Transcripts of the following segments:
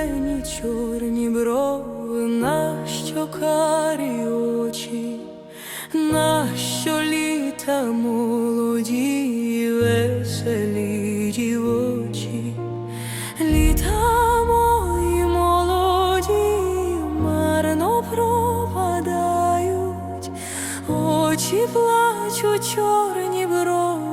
мені чорні брови, нащо карі очі, нащо літа молоді, і веселі дівочі, літа мої молоді, марно пропадають, очі плачуть, чорні брови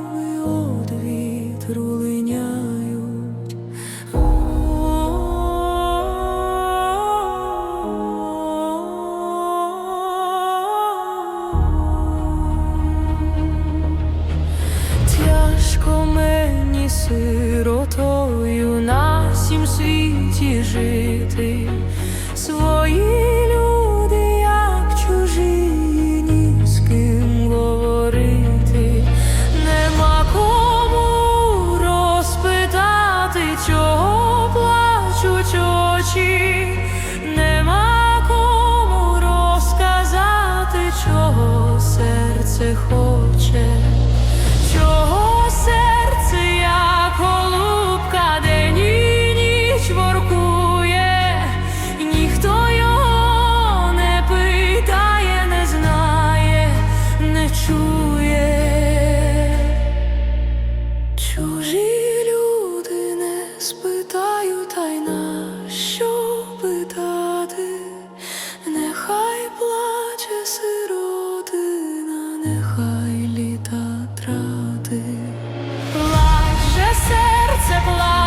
жити, свої люди, як чужі, ні з ким говорити, нема кому розпитати, чого плачуть очі, нема кому розказати, чого серце хоче. серце плаче.